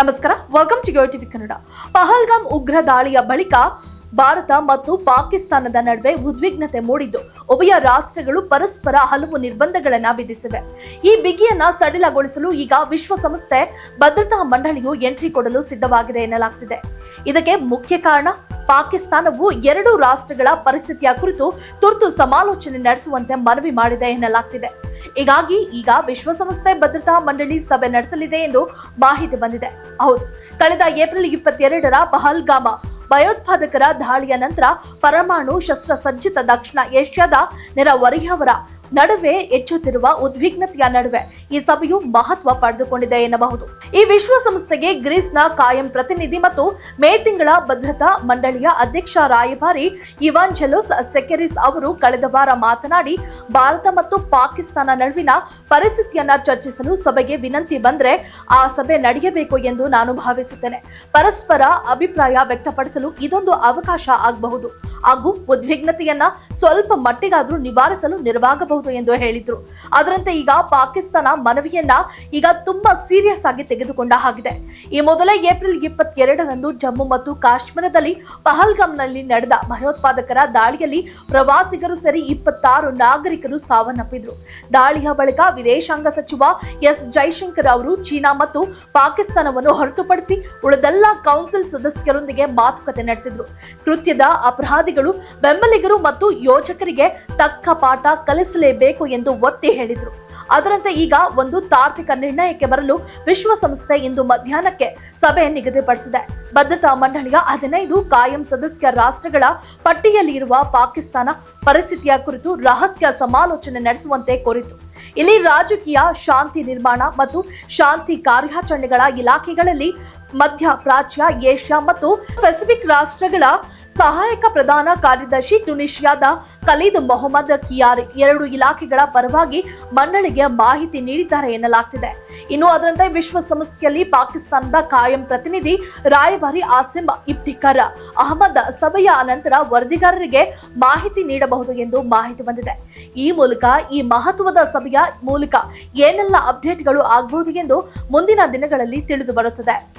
ನಮಸ್ಕಾರ welcome to TV Kannada. Pahalgam ಉಗ್ರ ದಾಳಿಯ ಬಳಿಕ ಭಾರತ ಮತ್ತು ಪಾಕಿಸ್ತಾನದ ನಡುವೆ ಉದ್ವಿಗ್ನತೆ ಮೂಡಿದ್ದು. ಉಭಯ ರಾಷ್ಟ್ರಗಳು ಪರಸ್ಪರ ಹಲವು ನಿರ್ಬಂಧಗಳನ್ನು ವಿಧಿಸಿವೆ. ಈ ಬಿಗಿಯನ್ನ ಸಡಿಲಗೊಳಿಸಲು ಈಗ ವಿಶ್ವಸಂಸ್ಥೆ ಭದ್ರತಾ ಮಂಡಳಿಯು ಎಂಟ್ರಿ ಕೊಡಲು ಸಿದ್ಧವಾಗಿದೆ ಎನ್ನಲಾಗ್ತಿದೆ. ಇದಕ್ಕೆ ಮುಖ್ಯ ಕಾರಣ ಪಾಕಿಸ್ತಾನವು ಎರಡು ರಾಷ್ಟ್ರಗಳ ಪರಿಸ್ಥಿತಿಯ ಕುರಿತು ತುರ್ತು ಸಮಾಲೋಚನೆ ನಡೆಸುವಂತೆ ಮನವಿ ಮಾಡಿದೆ ಎನ್ನಲಾಗ್ತಿದೆ. ಹೀಗಾಗಿ ಈಗ ವಿಶ್ವಸಂಸ್ಥೆ ಭದ್ರತಾ ಮಂಡಳಿ ಸಭೆ ನಡೆಸಲಿದೆ ಎಂದು ಮಾಹಿತಿ ಬಂದಿದೆ. ಹೌದು, ಕಳೆದ ಏಪ್ರಿಲ್ ಇಪ್ಪತ್ತೆರಡರ ಪಹಲ್ಗಾಮ ಭಯೋತ್ಪಾದಕರ ದಾಳಿಯ ನಂತರ ಪರಮಾಣು ಶಸ್ತ್ರಸಜ್ಜಿತ ದಕ್ಷಿಣ ಏಷ್ಯಾದ ನೆರೆಹೊರೆಯವರ ನಡುವೆ ಹೆಚ್ಚುತ್ತಿರುವ ಉದ್ವಿಗ್ನತೆಯ ನಡುವೆ ಈ ಸಭೆಯು ಮಹತ್ವ ಪಡೆದುಕೊಂಡಿದೆ ಎನ್ನಬಹುದು. ಈ ವಿಶ್ವಸಂಸ್ಥೆಗೆ ಗ್ರೀಸ್ನ ಕಾಯಂ ಪ್ರತಿನಿಧಿ ಮತ್ತು ಮೇ ತಿಂಗಳ ಭದ್ರತಾ ಮಂಡಳಿಯ ಅಧ್ಯಕ್ಷ ರಾಯಭಾರಿ ಇವಾಂಜೆಲೋಸ್ ಸೆಕೆರಿಸ್ ಅವರು ಕಳೆದ ವಾರ ಮಾತನಾಡಿ, ಭಾರತ ಮತ್ತು ಪಾಕಿಸ್ತಾನ ನಡುವಿನ ಪರಿಸ್ಥಿತಿಯನ್ನ ಚರ್ಚಿಸಲು ಸಭೆಗೆ ವಿನಂತಿ ಬಂದ್ರೆ ಆ ಸಭೆ ನಡೆಯಬೇಕು ಎಂದು ನಾನು ಭಾವಿಸುತ್ತೇನೆ. ಪರಸ್ಪರ ಅಭಿಪ್ರಾಯ ವ್ಯಕ್ತಪಡಿಸಲು ಇದೊಂದು ಅವಕಾಶ ಆಗಬಹುದು. ಹಾಗೂ ಉದ್ವಿಗ್ನತೆಯನ್ನ ಸ್ವಲ್ಪ ಮಟ್ಟಿಗಾದ್ರೂ ನಿವಾರಿಸಲು ನೆರವಾಗಬಹುದು. ಎಂದು ಹೇಳಿದ್ರು. ಅದರಂತೆ ಈಗ ಪಾಕಿಸ್ತಾನ ಮನವಿಯನ್ನ ಈಗ ತುಂಬಾ ಸೀರಿಯಸ್ ಆಗಿ ತೆಗೆದುಕೊಂಡ ಹಾಗಿದೆ. ಈ ಮೊದಲೇ ಏಪ್ರಿಲ್ ಇಪ್ಪತ್ತೆರಡರಂದು ಜಮ್ಮು ಮತ್ತು ಕಾಶ್ಮೀರದಲ್ಲಿ ಪಹಲ್ಗಾಮ್ನಲ್ಲಿ ನಡೆದ ಭಯೋತ್ಪಾದಕರ ದಾಳಿಯಲ್ಲಿ ಪ್ರವಾಸಿಗರು ಸೇರಿ ಇಪ್ಪತ್ತಾರು ನಾಗರಿಕರು ಸಾವನ್ನಪ್ಪಿದ್ರು. ದಾಳಿಯ ಬಳಿಕ ವಿದೇಶಾಂಗ ಸಚಿವ ಎಸ್ ಜೈಶಂಕರ್ ಅವರು ಚೀನಾ ಮತ್ತು ಪಾಕಿಸ್ತಾನವನ್ನು ಹೊರತುಪಡಿಸಿ ಉಳಿದೆಲ್ಲ ಕೌನ್ಸಿಲ್ ಸದಸ್ಯರೊಂದಿಗೆ ಮಾತುಕತೆ ನಡೆಸಿದ್ರು. ಕೃತ್ಯದ ಅಪರಾಧಿಗಳು ಬೆಂಬಲಿಗರು ಮತ್ತು ಯೋಜಕರಿಗೆ ತಕ್ಕ ಪಾಠ ಕಲಿಸಲೇಬೇಕು ಎಂದು ಒತ್ತಿ ಹೇಳಿದ್ರು. ಅದರಂತೆ ಈಗ ಒಂದು ತಾರ್ಕಿಕ ನಿರ್ಣಯಕ್ಕೆ ಬರಲು ವಿಶ್ವಸಂಸ್ಥೆ ಇಂದು ಮಧ್ಯಾಹ್ನಕ್ಕೆ ಸಭೆ ನಿಗದಿಪಡಿಸಿದೆ. ಭದ್ರತಾ ಮಂಡಳಿಯ ಹದಿನೈದು ಕಾಯಂ ಸದಸ್ಯ ರಾಷ್ಟ್ರಗಳ ಪಟ್ಟಿಯಲ್ಲಿ ಇರುವ ಪಾಕಿಸ್ತಾನ ಪರಿಸ್ಥಿತಿಯ ಕುರಿತು ರಹಸ್ಯ ಸಮಾಲೋಚನೆ ನಡೆಸುವಂತೆ ಕೋರಿತು. ಇಲ್ಲಿ ರಾಜಕೀಯ, ಶಾಂತಿ ನಿರ್ಮಾಣ ಮತ್ತು ಶಾಂತಿ ಕಾರ್ಯಾಚರಣೆಗಳ ಇಲಾಖೆಗಳಲ್ಲಿ ಮಧ್ಯ ಪ್ರಾಚ್ಯ ಏಷ್ಯಾ ಮತ್ತು ಪೆಸಿಫಿಕ್ ರಾಷ್ಟ್ರಗಳ ಸಹಾಯಕ ಪ್ರಧಾನ ಕಾರ್ಯದರ್ಶಿ ಟುನಿಷಿಯಾದ ಖಲೀದ್ ಮೊಹಮ್ಮದ್ ಕಿಯಾರ್ ಎರಡು ಇಲಾಖೆಗಳ ಪರವಾಗಿ ಮಂಡಳಿಗೆ ಮಾಹಿತಿ ನೀಡಿದ್ದಾರೆ ಎನ್ನಲಾಗ್ತಿದೆ. ಇನ್ನು ಅದರಂತೆ ವಿಶ್ವಸಂಸ್ಥೆಯಲ್ಲಿ ಪಾಕಿಸ್ತಾನದ ಕಾಯಂ ಪ್ರತಿನಿಧಿ ರಾಯಭಾರಿ ಆಸಿಮ್ ಇಫ್ಟಿಕರ್ ಅಹಮದ್ ಸಭೆಯ ಅನಂತರ ವರದಿಗಾರರಿಗೆ ಮಾಹಿತಿ ನೀಡಬಹುದು ಎಂದು ಮಾಹಿತಿ ಬಂದಿದೆ. ಈ ಮೂಲಕ, ಈ ಮಹತ್ವದ ಸಭೆಯ ಮೂಲಕ ಏನೆಲ್ಲ ಅಪ್ಡೇಟ್ಗಳು ಆಗಬಹುದು ಎಂದು ಮುಂದಿನ ದಿನಗಳಲ್ಲಿ ತಿಳಿದು ಬರುತ್ತದೆ.